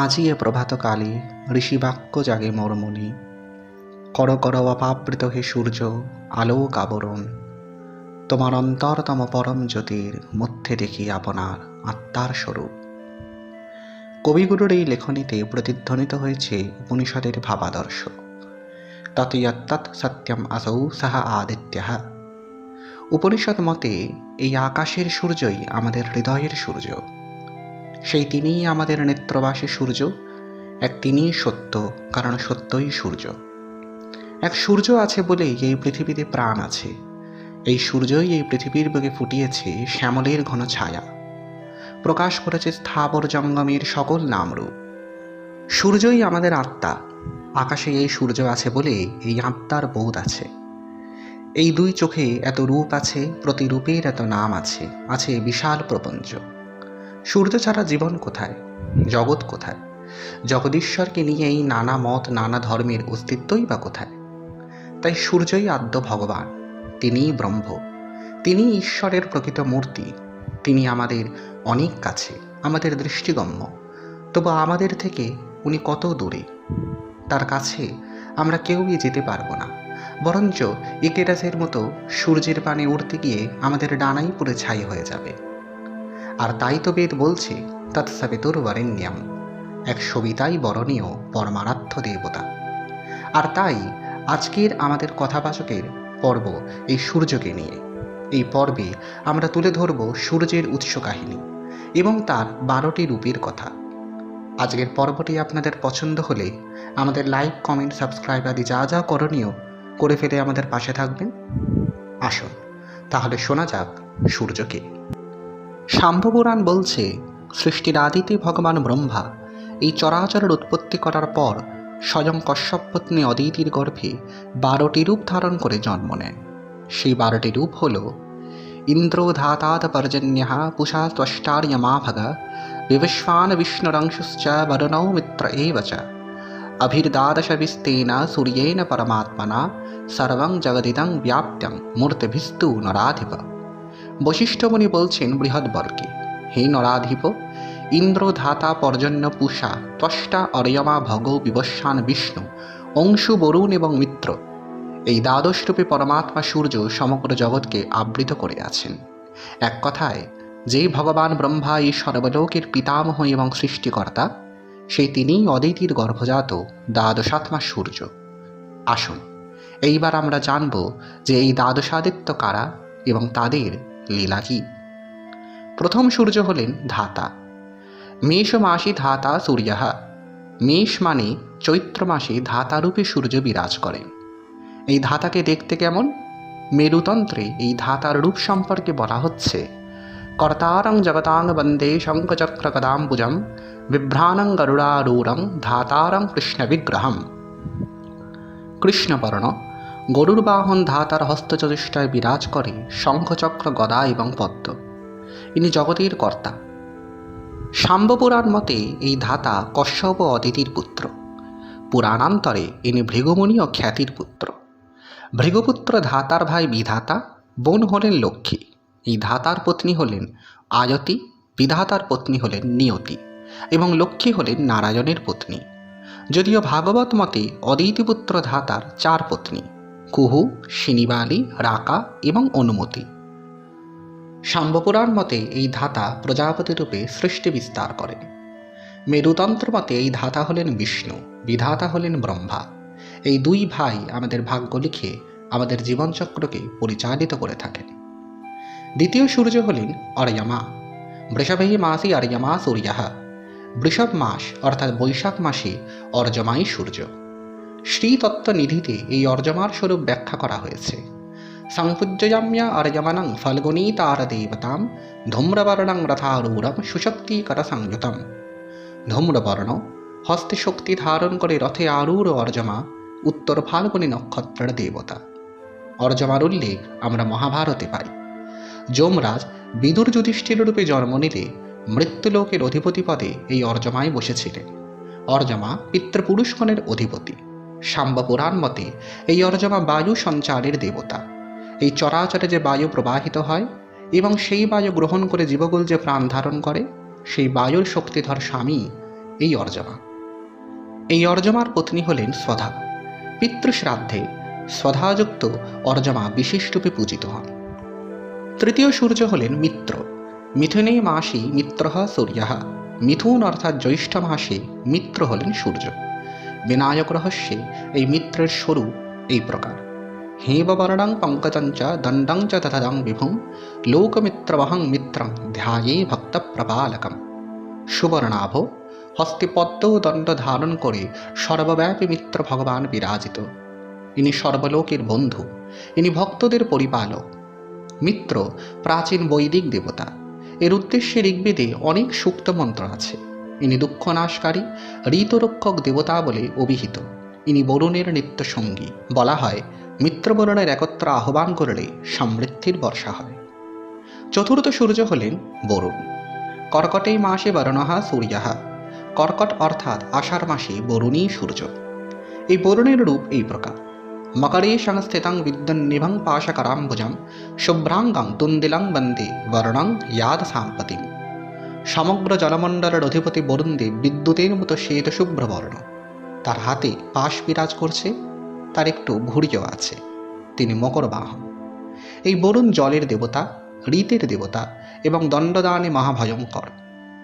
আজি এ প্রভাতকালে ঋষিবাক্য জাগে মর্মণি কর কর অপাবৃত হে সূর্য, আলোক আবরণ। তোমার অন্তরতম পরম জ্যোতির মধ্যে দেখি আপনার আত্মার স্বরূপ। কবিগুরুর এই লেখনীতে প্রতিধ্বনিত হয়েছে উপনিষদের ভাবাদর্শ তৎ সত্যম আসৌ সাহা আদিত্য। উপনিষদ মতে এই আকাশের সূর্যই আমাদের হৃদয়ের সূর্য। সেই তিনিই আমাদের নেত্রবাসী সূর্য। এক তিনিই সত্য, কারণ সত্যই সূর্য। এক সূর্য আছে বলেই এই পৃথিবীতে প্রাণ আছে। এই সূর্যই এই পৃথিবীর বুকে ফুটিয়েছে শ্যামলের ঘন ছায়া। প্রকাশ করেছে স্থাবর জঙ্গমের সকল নামরূপ। সূর্যই আমাদের আত্মা। আকাশে এই সূর্য আছে বলে এই আত্মার বোধ আছে। এই দুই চোখে এত রূপ আছে প্রতি রূপের এত নাম আছে আছে বিশাল প্রপঞ্চ। সূর্য ছাড়া জীবন কোথায়? জগৎ কোথায়? জগদীশ্বরকে নিয়ে এই নানা মত, নানা ধর্মের অস্তিত্বই বা কোথায়? তাই সূর্যই আদ্য ভগবান, তিনিই ব্রহ্ম তিনি ঈশ্বরের প্রকৃত মূর্তি, তিনি আমাদের অনেক কাছে, আমাদের দৃষ্টিগম্য। তবু আমাদের থেকে উনি কত দূরে? তার কাছে আমরা কেউই যেতে পারব না। বরঞ্চ ইকেরাসের মতো সূর্যের পানে উড়তে গিয়ে আমাদের ডানাই পুরে ছাই হয়ে যাবে। আর তাই তো বেদ বলছে তৎসাবিতুর বরেণ্যম এক সবিতাই বরণীয় পরমারাধ্য দেবতা। আর তাই আজকের আমাদের কথাবাচকের পর্ব এই সূর্যকে নিয়ে। এই পর্বে আমরা তুলে ধরব সূর্যের উৎস কাহিনী এবং তার বারোটি রূপের কথা। আজকের পর্বটি আপনাদের পছন্দ হলে আমাদের লাইক, কমেন্ট, সাবস্ক্রাইব আদি যা যা করণীয় করে ফেলে আমাদের পাশে থাকবেন। আসুন, তাহলে শোনা যাক সূর্যকে। শাম্ভপুরাণ বলছে সৃষ্টির আদিতে ভগবান ব্রহ্মা এই চরাচরের উৎপত্তি করার পর স্বয়ং কশ্যপ পত্নী অদিতির গর্ভে বারোটি রূপ ধারণ করে জন্ম নেন সেই বারোটি রূপ হল ইন্দ্র ধাতাদ পর্জন্যা পুষা ত্বষ্টার্যমা ভগ বিবস্বান বিষ্ণুরংশুশ্চ বরুণৌ মিত্র এব চ। অভির্দ্বাদশবিস্তেন সূর্যেন পরমাত্মনা সর্বং জগদিদং ব্যাপ্ত্যং মূর্তিভিস্তু নরাধিপ বশিষ্ঠমণি বলছেন বৃহৎবর্গে হে নরাধিপ ইন্দ্র ধাতা পর্জন্য পুষা, ত্বষ্টা অর্যমা ভগ বিবস্বান বিষ্ণু, অংশু বরুণ এবং মিত্র। এই দ্বাদশ রূপে পরমাত্মা সূর্য সমগ্র জগৎকে আবৃত করে আছেন। এক কথায় যেই ভগবান ব্রহ্মা এই সর্বলোকের পিতামহ এবং সৃষ্টিকর্তা, সেই তিনিই অদিতির গর্ভজাত দ্বাদশাত্মা সূর্য। আসুন, এইবার আমরা জানব যে এই দ্বাদশাদিত্য কারা এবং তাদের লীলা কি প্রথম সূর্য হলেন ধাতা। মেষ মাসি ধাতা সূর্যাহা মেষ মানে চৈত্র মাসে ধাতারূপে সূর্য বিরাজ করেন এই ধাতাকে দেখতে কেমন? মেরুতন্ত্রে এই ধাতার রূপ সম্পর্কে বলা হচ্ছে। কর্তারং জগতাং বন্দে শঙ্খচক্র কদাম্বুজম বিভ্রাণং গরুড়ারূঢ়ং ধাতারং কৃষ্ণ বিগ্রহম কৃষ্ণবর্ণ। গরুর বাহন ধাতার হস্তচতুষ্টায় বিরাজ করে শঙ্খচক্র, গদা এবং পদ্ম। ইনি জগতের কর্তা। শাম্বপুরাণ মতে এই ধাতা কশ্যপ অদিতির পুত্র। পুরাণান্তরে ইনি ভৃগুমণি ও খ্যাতির পুত্র। ভৃগুপুত্র ধাতার ভাই বিধাতা, বোন হলেন লক্ষ্মী। এই ধাতার পত্নী হলেন আয়তি, বিধাতার পত্নী হলেন নিয়তি এবং লক্ষ্মী হলেন নারায়ণের পত্নী। যদিও ভাগবত মতে অদিতিপুত্র ধাতার চার পত্নী। কুহু, শিনিবালি, রাকা এবং অনুমতি। শাম্বপুরাণ মতে এই ধাতা প্রজাপতি রূপে সৃষ্টি বিস্তার করেন মেরুতন্ত্র মতে এই ধাতা হলেন বিষ্ণু, বিধাতা হলেন ব্রহ্মা। এই দুই ভাই আমাদের ভাগ্য লিখে আমাদের জীবনচক্রকে পরিচালিত করে থাকেন। দ্বিতীয় সূর্য হলেন অর্যমা। বৃষভেহী মাসি অর্যমা সূর্যাহা বৃষভ মাস অর্থাৎ বৈশাখ মাসে অর্যমাই সূর্য। শ্রীতত্ত্ব নিধিতে এই অর্জমার স্বরূপ ব্যাখ্যা করা হয়েছে। সংপূজ্যয়াম্য অর্যমনং ফল্গুনী তার দেবতাম, ধূম্রবর্ণং রথারূঢ়ম সুশক্তিকর সংযুতম ধূম্রবর্ণ হস্তে শক্তি ধারণ করে রথে আরূঢ় অর্জমা, উত্তর ফাল্গুনী নক্ষত্রের দেবতা। অর্জমার উল্লেখ আমরা মহাভারতে পাই। যমরাজ বিদুর যুধিষ্ঠির রূপে জন্ম নিলে মৃত্যুলোকের অধিপতি পদে এই অর্জমায় বসেছিলেন। অর্জমা পিতৃপুরুষগণের অধিপতি। সাম্বপুরাণ মতে, এই অর্জমা বায়ু সঞ্চারের দেবতা। এই চরাচরে যে বায়ু প্রবাহিত হয় এবং সেই বায়ু গ্রহণ করে জীবগুল যে প্রাণ ধারণ করে, সেই বায়ুর শক্তিধর স্বামী এই অর্জমা। এই অর্জমার পত্নী হলেন স্বধা। পিতৃশ্রাদ্ধে স্বধাযুক্ত অর্জমা বিশেষরূপে পূজিত হন। তৃতীয় সূর্য হলেন মিত্র। মিথুনে মাসি মিত্র সূর্য। মিথুন অর্থাৎ জ্যৈষ্ঠ মাসে মিত্র হলেন সূর্য। বিনায়ক রহস্যে এই মিত্রের স্বরূপ এই প্রকার। হেববর্ণং পঙ্কজঞ্চ দণ্ডং চ তথদং বিভুম লোকমিত্রবহং মিত্রং ধ্যায়ে ভক্ত প্রপালকম সুবর্ণাভ হস্তিপদ্ম দণ্ড ধারণ করে সর্বব্যাপী মিত্র ভগবান বিরাজিত। ইনি সর্বলোকের বন্ধু, ইনি ভক্তদের পরিপালক। মিত্র প্রাচীন বৈদিক দেবতা। এর উদ্দেশ্যে ঋগ্বেদে অনেক সুক্ত মন্ত্র আছে। ইনি দুঃখনাশকারী, ঋতরক্ষক দেবতা বলে অভিহিত। ইনি বরুণের নিত্য সঙ্গী বলা হয়, মিত্রবরণের একত্র আহ্বান করলে সমৃদ্ধির বর্ষা হয়। চতুর্থ সূর্য হলেন বরুণ। কর্কটেই মাসে বরণহা সূর্যাহা। কর্কট অর্থাৎ আষাঢ় মাসে বরুণী সূর্য। এই বরুণের রূপ এই প্রকার। মকরে সংস্থিতং বিদ্যন্নিভং পাশকরাম্বুজম শুভ্রাঙ্গং তুন্দিলং বন্দে বর্ণং ইয়াদ সাম্পতিম। সমগ্র জলমণ্ডলের অধিপতি বরুণ দেব বিদ্যুতের মতো শ্বেত শুভ্র বর্ণ। তার হাতে পাশ বিরাজ করছে, তার একটু ঘুড়িও আছে। তিনি মকর বাহন এই বরুণ জলের দেবতা ঋতের দেবতা এবং দণ্ডদানে মহাভয়ঙ্কর।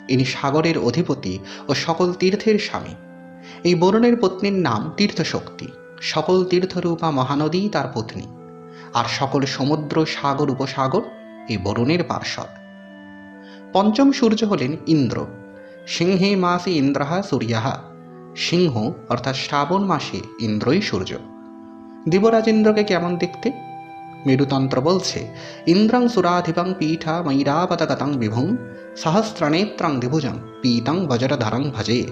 ইনি সাগরের অধিপতি ও সকল তীর্থের স্বামী। এই বরুণের পত্নীর নাম তীর্থশক্তি। সকল তীর্থরূপা মহানদী তার পত্নী। আর সকল সমুদ্র সাগর উপসাগর এই বরুণের পার্শ্বদ। পঞ্চম সূর্য হলেন ইন্দ্র। সিংহে মাসে ইন্দ্রহা সূর্যাহা সিংহ অর্থাৎ শ্রাবণ মাসে ইন্দ্রই সূর্য। দেবরাজেন্দ্রকে কেমন দেখতে? মেরুতন্ত্র বলছে, ইন্দ্রং সুরাধিপং পীঠা মৈরাপতগতং বিভুম সহস্রনেত্রং দিভুজং পীতং বজ্রধরং ভজে।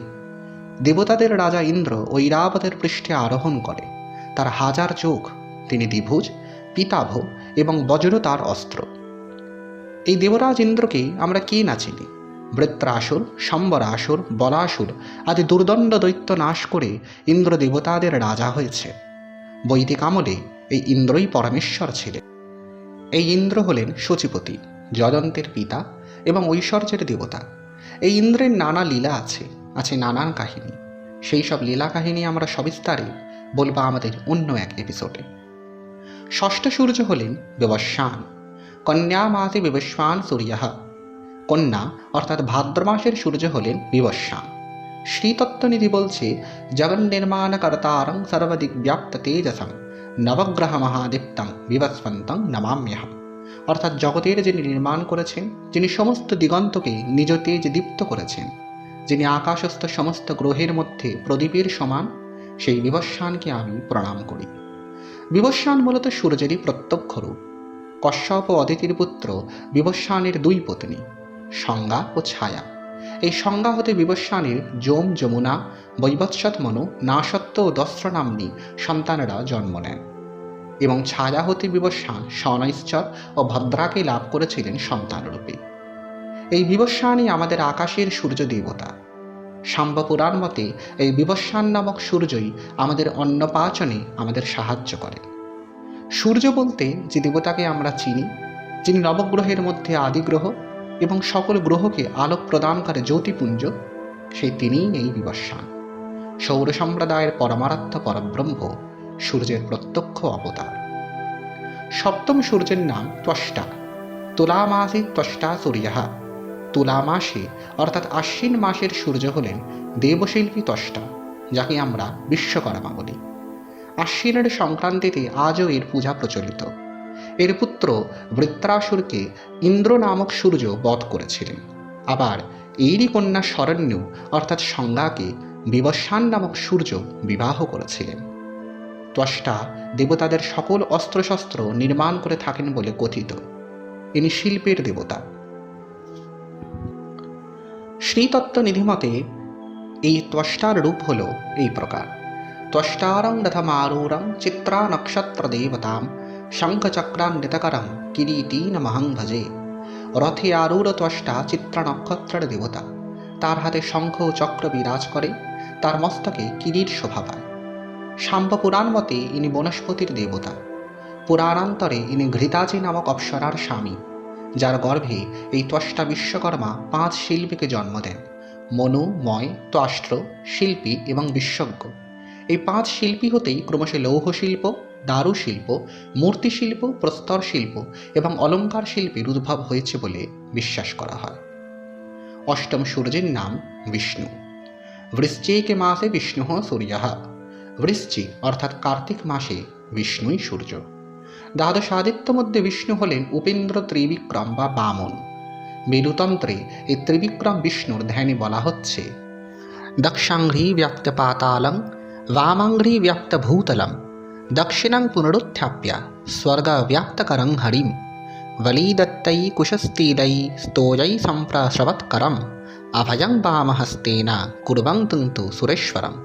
দেবতাদের রাজা ইন্দ্র ঐরাবতের পৃষ্ঠে আরোহণ করে। তার হাজার চোখ, তিনি দ্বিভুজ, পিতাভ এবং বজ্র তার অস্ত্র। এই দেবরাজ ইন্দ্রকে আমরা কে না চিনি? বৃত্রাসুর, সম্বরাসুর, বলাসুর আদি দুর্দণ্ড দৈত্য নাশ করে ইন্দ্র দেবতাদের রাজা হয়েছে। বৈদিক আমলে এই ইন্দ্রই পরমেশ্বর ছিলেন। এই ইন্দ্র হলেন সচিপতি যদন্তের পিতা এবং ঐশ্বর্যের দেবতা। এই ইন্দ্রের নানা লীলা আছে আছে নানান কাহিনী। সেই সব লীলা কাহিনী আমরা সবিস্তারে বলব আমাদের অন্য এক এপিসোডে ষষ্ঠ সূর্য হলেন বিবস্বান। কন্যা মাসে বিবস্বান সূর্যা। কন্যা, অর্থাৎ ভাদ্র মাসের সূর্য হলেন বিবস্বান শ্রীতত্ত্বনিধি বলছে জগন নির্মাণ কর্তারং সর্বদিক ব্যাপ্ত তেজসং নবগ্রহ মহাদীপ্তং বিবস্বন্তং নমাম্যহম। অর্থাৎ জগতের যিনি নির্মাণ করেছেন, যিনি সমস্ত দিগন্তকে নিজ তেজ দীপ্ত করেছেন, যিনি আকাশস্থ সমস্ত গ্রহের মধ্যে প্রদীপের সমান, সেই বিবস্বানকে আমি প্রণাম করি। বিবস্বান মূলত সূর্যেরই প্রত্যক্ষ রূপ। কশ্যপ ও অদিতির পুত্র বিবস্বানের দুই পত্নী, সংজ্ঞা ও ছায়া। এই সংজ্ঞা হতে বিবস্বানের যম, যমুনা, বৈবৎসৎ মনু, নাসত্ব ও দস্ত্র নাম্নী সন্তানেরা জন্ম নেন এবং ছায়া হতে বিবস্বান স্বনৈশ্চর ও ভদ্রাকে লাভ করেছিলেন সন্তানরূপে। এই বিবস্বানই আমাদের আকাশের সূর্য দেবতা। সাম্ব পুরাণ মতে এই বিবস্বান নামক সূর্যই আমাদের অন্নপাচনে আমাদের সাহায্য করে। সূর্য বলতে যে দেবতাকে আমরা চিনি, যিনি নবগ্রহের মধ্যে আদি গ্রহ এবং সকল গ্রহকে আলোক প্রদান করে জ্যোতিপুঞ্জ সেই তিনিই এই বিবস্বান সৌর সম্প্রদায়ের পরমারাধ্য পরব্রহ্ম, সূর্যের প্রত্যক্ষ অবতার। সপ্তম সূর্যের নাম ত্বষ্টা তুলা মাসে ত্বষ্টা সূর্যা। তুলা মাসে অর্থাৎ আশ্বিন মাসের সূর্য হলেন দেবশিল্পী ত্বষ্টা, যাকে আমরা বিশ্বকর্মা বলি। আশ্বিনের সংক্রান্তিতে আজও এর পূজা প্রচলিত। এর পুত্র বৃত্রাসুরকে ইন্দ্র নামক সূর্য বধ করেছিলেন। আবার এরই কন্যা শরণ্য অর্থাৎ সংজ্ঞাকে বিবস্বান নামক সূর্য বিবাহ করেছিলেন। ত্বষ্টা দেবতাদের সকল অস্ত্রশস্ত্র নির্মাণ করে থাকেন বলে কথিত। ইনি শিল্পের দেবতা। শ্রীতত্ত্ব নিধিমতে এই ত্বষ্টার রূপ হল এই প্রকার। চিত্রা নক্ষত্র দেবতাম শঙ্খচক্রান্বিতকরং কিরীটীনমহং ভজে রথে আরূঢ় ত্বষ্টা চিত্রা নক্ষত্রের দেবতা তার হাতে শঙ্খ ও চক্র বিরাজ করে, তার মস্তকে কিরীট শোভা পায়। শাম্ব পুরাণ মতে ইনি বনস্পতির দেবতা। পুরাণান্তরে ইনি ঘৃতাজি নামক অপ্সরার স্বামী। যার গর্ভে এই ত্বষ্টা বিশ্বকর্মা পাঁচ শিল্পীকে জন্ম দেন। মনু, ময়, ত্বাষ্ট্র, শিল্পী এবং বিশ্বজ্ঞ এই পাঁচ শিল্পী হতেই ক্রমশ লৌহ শিল্প, দারু শিল্প, মূর্তি শিল্প, প্রস্তর শিল্প এবং অলঙ্কার শিল্পের উদ্ভব হয়েছে বলে বিশ্বাস করা হয়। অষ্টম সূর্যের নাম বিষ্ণু। বৃশ্চিকে মাসে বিষ্ণু সূর্য। বৃশ্চি অর্থাৎ কার্তিক মাসে বিষ্ণুই সূর্য। দ্বাদশ আদিত্য মধ্যে বিষ্ণু হলেন উপেন্দ্র ত্রিবিক্রম বা বামন। মেরুতন্ত্রে এই ত্রিবিক্রম বিষ্ণুর ধ্যানে বলা হচ্ছে দক্ষাঙ্ঘ্রি ব্যাপ্ত পাতালং वामाङ्घ्रि व्याप्तभूतलं दक्षिणं पुनरुत्थाप्य स्वर्गव्याप्तकरं हरिं वलीदत्तै कुशस्तीलै स्तोयै सम्प्रस्रवत्करम् अभयं वामहस्तेन कुर्वन्तं तु सुरेश्वरं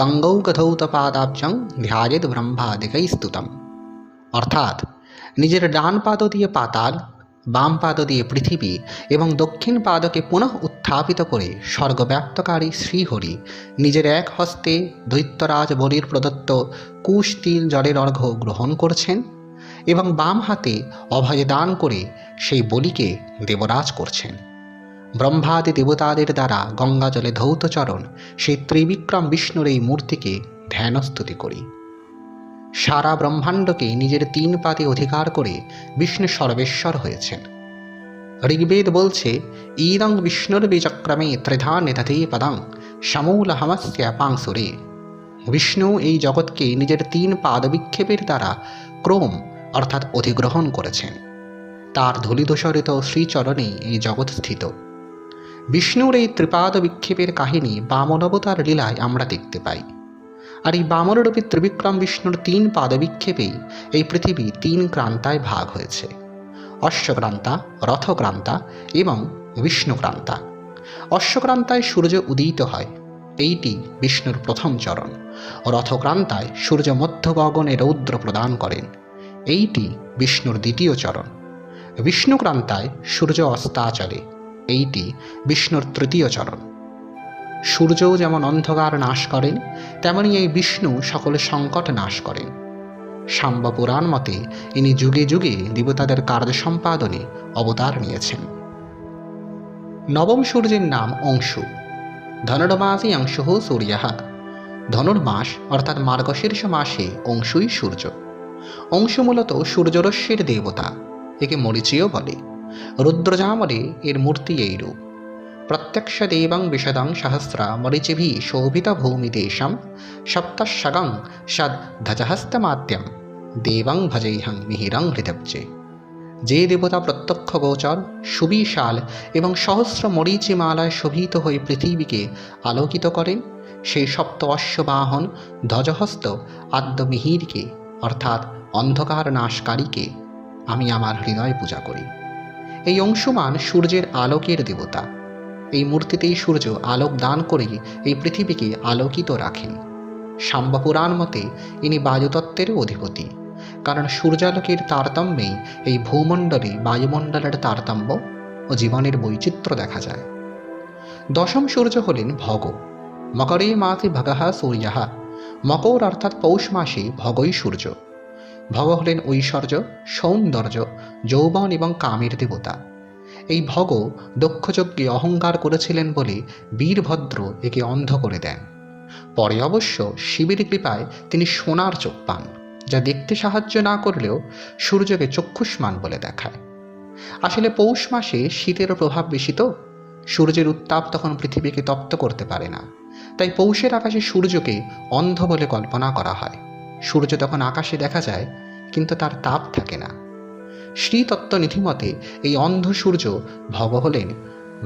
गङ्गौ গধৌতপাদাব্জং ধ্যায়েদ ব্রহ্মাদিকৈস্তুতম অর্থাৎ নিজের ডান পাদ দিয়ে পাতাল বাম পাদ দিয়ে পৃথিবী এবং দক্ষিণ পাদকে পুনঃ উত্থাপিত করে স্বর্গব্যাপ্তকারী শ্রীহরি, নিজের এক হস্তে দৈত্যরাজ বলির প্রদত্ত কুশ তিল জলের অর্ঘ্য গ্রহণ করছেন এবং বাম হাতে অভয় দান করে সেই বলিকে দেবরাজ করছেন। ব্রহ্মাদি দেবতাদের দ্বারা গঙ্গা জলে ধৌতচরণ সেই ত্রিবিক্রম বিষ্ণুর এই মূর্তিকে ধ্যানস্তুতি করি। সারা ব্রহ্মাণ্ডকে নিজের তিন পাতে অধিকার করে বিষ্ণু সর্বেশ্বর হয়েছেন। ঋগ্বেদ বলছে ইদং বিষ্ণুর বিচক্রমে ত্রিধা নিধতে পদং সমূল হামস্য পাংসুরে। বিষ্ণু এই জগৎকে নিজের তিন পাদ বিক্ষেপের দ্বারা ক্রম, অর্থাৎ অধিগ্রহণ করেছেন। তার ধূলিদোষরিত শ্রীচরণে এই জগৎ স্থিত। বিষ্ণুর এই ত্রিপাদ বিক্ষেপের কাহিনী বামনবতার লীলায় আমরা দেখতে পাই। আর এই বামনরূপী ত্রিবিক্রম বিষ্ণুর তিন পাদবিক্ষেপেই এই পৃথিবী তিন ক্রান্তায় ভাগ হয়েছে। অশ্বক্রান্তা, রথক্রান্তা এবং বিষ্ণুক্রান্তা। অশ্বক্রান্তায় সূর্য উদিত হয়, এইটি বিষ্ণুর প্রথম চরণ। রথক্রান্তায় সূর্য মধ্যগগনে রৌদ্র প্রদান করেন, এইটি বিষ্ণুর দ্বিতীয় চরণ। বিষ্ণুক্রান্তায় সূর্য অস্তাচলে, এইটি বিষ্ণুর তৃতীয় চরণ। সূর্যও যেমন অন্ধকার নাশ করেন, তেমনি এই বিষ্ণু সকল সংকট নাশ করেন। সাম্ব পুরাণ মতে, ইনি যুগে যুগে দেবতাদের কার্য সম্পাদনে অবতার নিয়েছেন। নবম সূর্যের নাম অংশু। ধনুর্মাসে অংশ সূর্য। ধনুর্মাস অর্থাৎ মার্গশীর্ষ মাসে অংশুই সূর্য। অংশু মূলত সূর্যরশ্মির দেবতা, একে মরিচিও বলে। রুদ্রজামলে এর মূর্তি এইরূপ প্রত্যক্ষ দেবং বিশদং সহস্র মরিচিভি শোভিত ভূমিদেশম সপ্তশগং সদ ধ্বজহস্তমাদ্যম দেবং ভজেহং মিহিরং হৃদব্জে। যে দেবতা প্রত্যক্ষ গোচর, সুবিশাল এবং সহস্র মরিচিমালায় শোভিত হয়ে পৃথিবীকে আলোকিত করেন সেই সপ্ত অশ্ববাহন ধ্বজহস্ত আদ্যমিহিরকে, অর্থাৎ অন্ধকার নাশকারীকে আমি আমার হৃদয় পূজা করি। এই অংশমান সূর্যের আলোকের দেবতা। এই মূর্তিতেই সূর্য আলোক দান করে এই পৃথিবীকে আলোকিত রাখেন। সাম্বাপুরাণ মতে ইনি বায়ুতত্ত্বের অধিপতি। কারণ সূর্যালোকের তারতম্যেই এই ভূমণ্ডলে বায়ুমণ্ডলের তারতম্য ও জীবনের বৈচিত্র্য দেখা যায়। দশম সূর্য হলেন ভগ। মকরে মাসে ভগাহা সূর্যাহা মকর অর্থাৎ পৌষ মাসে ভগই সূর্য। ভগ হলেন ঐশ্বর্য, সৌন্দর্য, যৌবন এবং কামের দেবতা। এই ভগ দক্ষযজ্ঞে অহংকার করেছিলেন বলে বীরভদ্র একে অন্ধ করে দেন। পরে অবশ্য শিবের কৃপায় তিনি সোনার চোখ পান, যা দেখতে সাহায্য না করলেও সূর্যকে চক্ষুষ্মান বলে দেখায়। আসলে পৌষ মাসে শীতের প্রভাব বেশি তো। সূর্যের উত্তাপ তখন পৃথিবীকে তপ্ত করতে পারে না। তাই পৌষের আকাশে সূর্যকে অন্ধ বলে কল্পনা করা হয়। সূর্য তখন আকাশে দেখা যায়, কিন্তু তার তাপ থাকে না। শ্রীতত্ত্ব নীতিমতে এই অন্ধ সূর্য ভগ হলেন।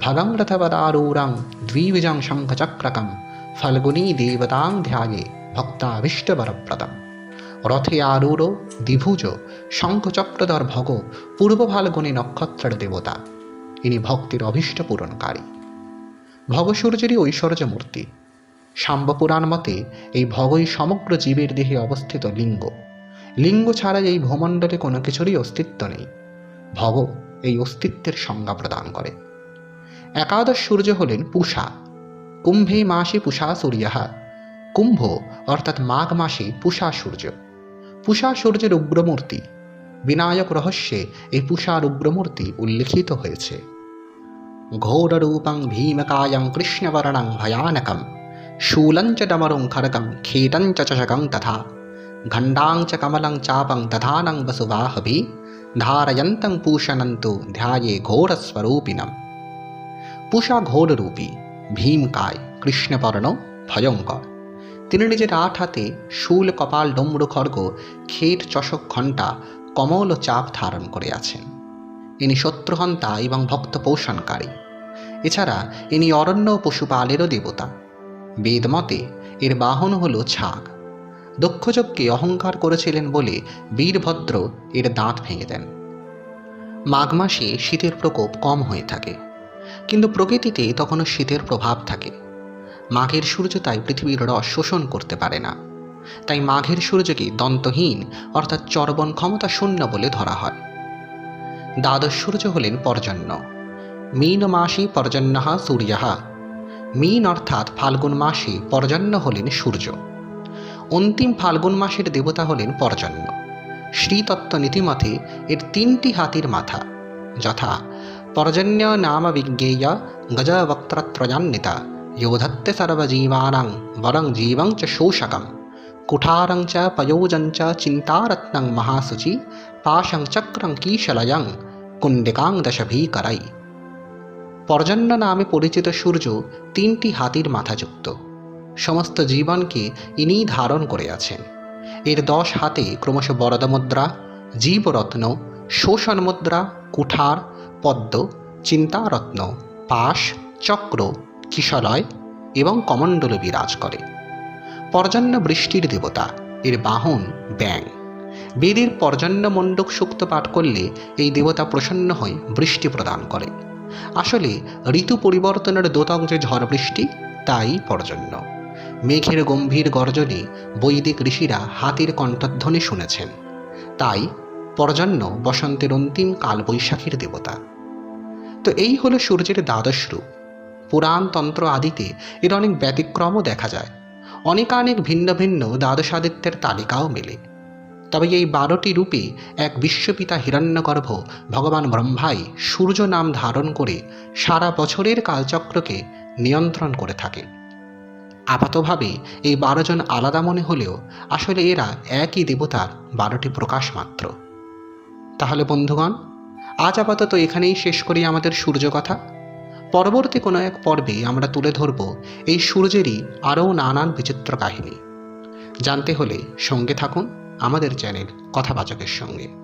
ভাগাং রথবরারূরাং দ্বিবিজং শঙ্খচক্রকম ফাল্গুনী দেবতাং ধ্যায়ে ভক্তাভীষ্টবরপ্রদম রথে আরূঢ়, দ্বিভুজ, শঙ্খচক্রধর ভগ, পূর্ব ফাল্গুনী নক্ষত্রের দেবতা। ইনি ভক্তির অভীষ্ট পূরণকারী। ভগসূর্যেরই ঐশ্বর্য মূর্তি সাম্বপুরাণ মতে এই ভগই সমগ্র জীবের দেহে অবস্থিত লিঙ্গ। লিঙ্গ ছাড়া এই ভূমণ্ডলে কোনো কিছুরই অস্তিত্ব নেই। ভগ এই অস্তিত্বের সংজ্ঞা প্রদান করে। একাদশ সূর্য হলেন পূষা। কুম্ভে মাসে পূষা সূর্যাহা কুম্ভ অর্থাৎ মাঘ মাসে পূষা সূর্য। পূষা সূর্যের উগ্রমূর্তি। বিনায়ক রহস্যে এই পূষার উগ্রমূর্তি উল্লেখিত হয়েছে। ঘোররূপং ভীমকায়ং কৃষ্ণবর্ণং ভয়ানকম। শূলং চ ডমরুং খড়গং খেটং চ চষকং তথা ঘণ্টাং চ কমলং চাপং দধানং বসুবাহভি ধারয়ন্তং পূষণন্তু ধ্যায়ে ঘোরস্বরূপিণম পূষা ঘোররূপী ভীমকায় কৃষ্ণবর্ণ ভয়ঙ্কর তিনি নিজের আট হাতে শূল কপাল ডমরু খড়গ খেট চষক ঘণ্টা কমল চাপ ধারণ করে আছেন। ইনি শত্রুহন্তা এবং ভক্ত পোষণকারী। এছাড়া ইনি অরণ্য পশুপালেরও দেবতা। বেদমতে এর বাহন হল ছাগ দক্ষযজ্ঞে অহংকার করেছিলেন বলে বীরভদ্র এর দাঁত ভেঙে দেন। মাঘ মাসে শীতের প্রকোপ কম হয়ে থাকে, কিন্তু প্রকৃতিতে তখনও শীতের প্রভাব থাকে। মাঘের সূর্য তাই পৃথিবীর রস শোষণ করতে পারে না। তাই মাঘের সূর্যকে দন্তহীন, অর্থাৎ চর্বণ ক্ষমতা শূন্য বলে ধরা হয়। দ্বাদশ সূর্য হলেন পর্জন্য। মীন মাসে পর্জন্য সূর্যাহা। মীন অর্থাৎ ফাল্গুন মাসে পর্জন্য হলেন সূর্য। অন্তিম ফাল্গুন মাসের দেবতা হলেন পরজন্ম। শ্রীতত্ত্ব নীতিমতে এর তিনটি হাতির মাথা, যথা পর্জন্য নাম বিজ্ঞেয় গজবক্ত্রত্রজান্বিতা যোধত্তে সর্বজীবানাং বরং জীবং চ শোষকম, কুঠারং চ পয়োজং চ চিন্তারত্নং মহাসুচি, পাশং চক্রং কীশলয়ং কুণ্ডিকাং দশভীকরাই পরজন্য নামে পরিচিত সূর্য তিনটি হাতির মাথাযুক্ত সমস্ত জীবনকে ইনিই ধারণ করে আছেন এর দশ হাতে ক্রমশ বরদ মুদ্রা, জীবরত্ন, শোষণ মুদ্রা, কুঠার, পদ্ম, চিন্তারত্ন, পাশ, চক্র, কিশলয় এবং কমণ্ডল বিরাজ করে। পর্জন্য বৃষ্টির দেবতা, এর বাহন ব্যাং বেদের পর্জন্য মণ্ডক সুক্ত পাঠ করলে এই দেবতা প্রসন্ন হয়ে বৃষ্টি প্রদান করে। আসলে ঋতু পরিবর্তনের দোতক যে ঝড় বৃষ্টি, তাই পর্জন্য। মেঘের গম্ভীর গর্জনে বৈদিক ঋষিরা হাতির কণ্ঠধ্বনি শুনেছেন। তাই পর্জন্য বসন্তের অন্তিম কালবৈশাখীর দেবতা। তো এই হলো সূর্যের দ্বাদশ রূপ। পুরাণ তন্ত্র আদিতে এর অনেক ব্যতিক্রমও দেখা যায়। অনেকানেক ভিন্ন ভিন্ন দ্বাদশাদিত্যের তালিকাও মেলে। তবে এই বারোটি রূপে এক বিশ্বপিতা হিরণ্যগর্ভ ভগবান ব্রহ্মাই সূর্য নাম ধারণ করে সারা বছরের কালচক্রকে নিয়ন্ত্রণ করে থাকেন। আপাতভাবে এই বারোজন আলাদা মনে হলেও আসলে এরা একই দেবতার বারোটি প্রকাশ মাত্র। তাহলে বন্ধুগণ, আজ আপাতত এখানেই শেষ করি আমাদের সূর্য কথা। পরবর্তী কোনো এক পর্বে আমরা তুলে ধরব এই সূর্যেরই আরও নানান বিচিত্র কাহিনী। জানতে হলে সঙ্গে থাকুন আমাদের চ্যানেল কথাবাচকের সঙ্গে।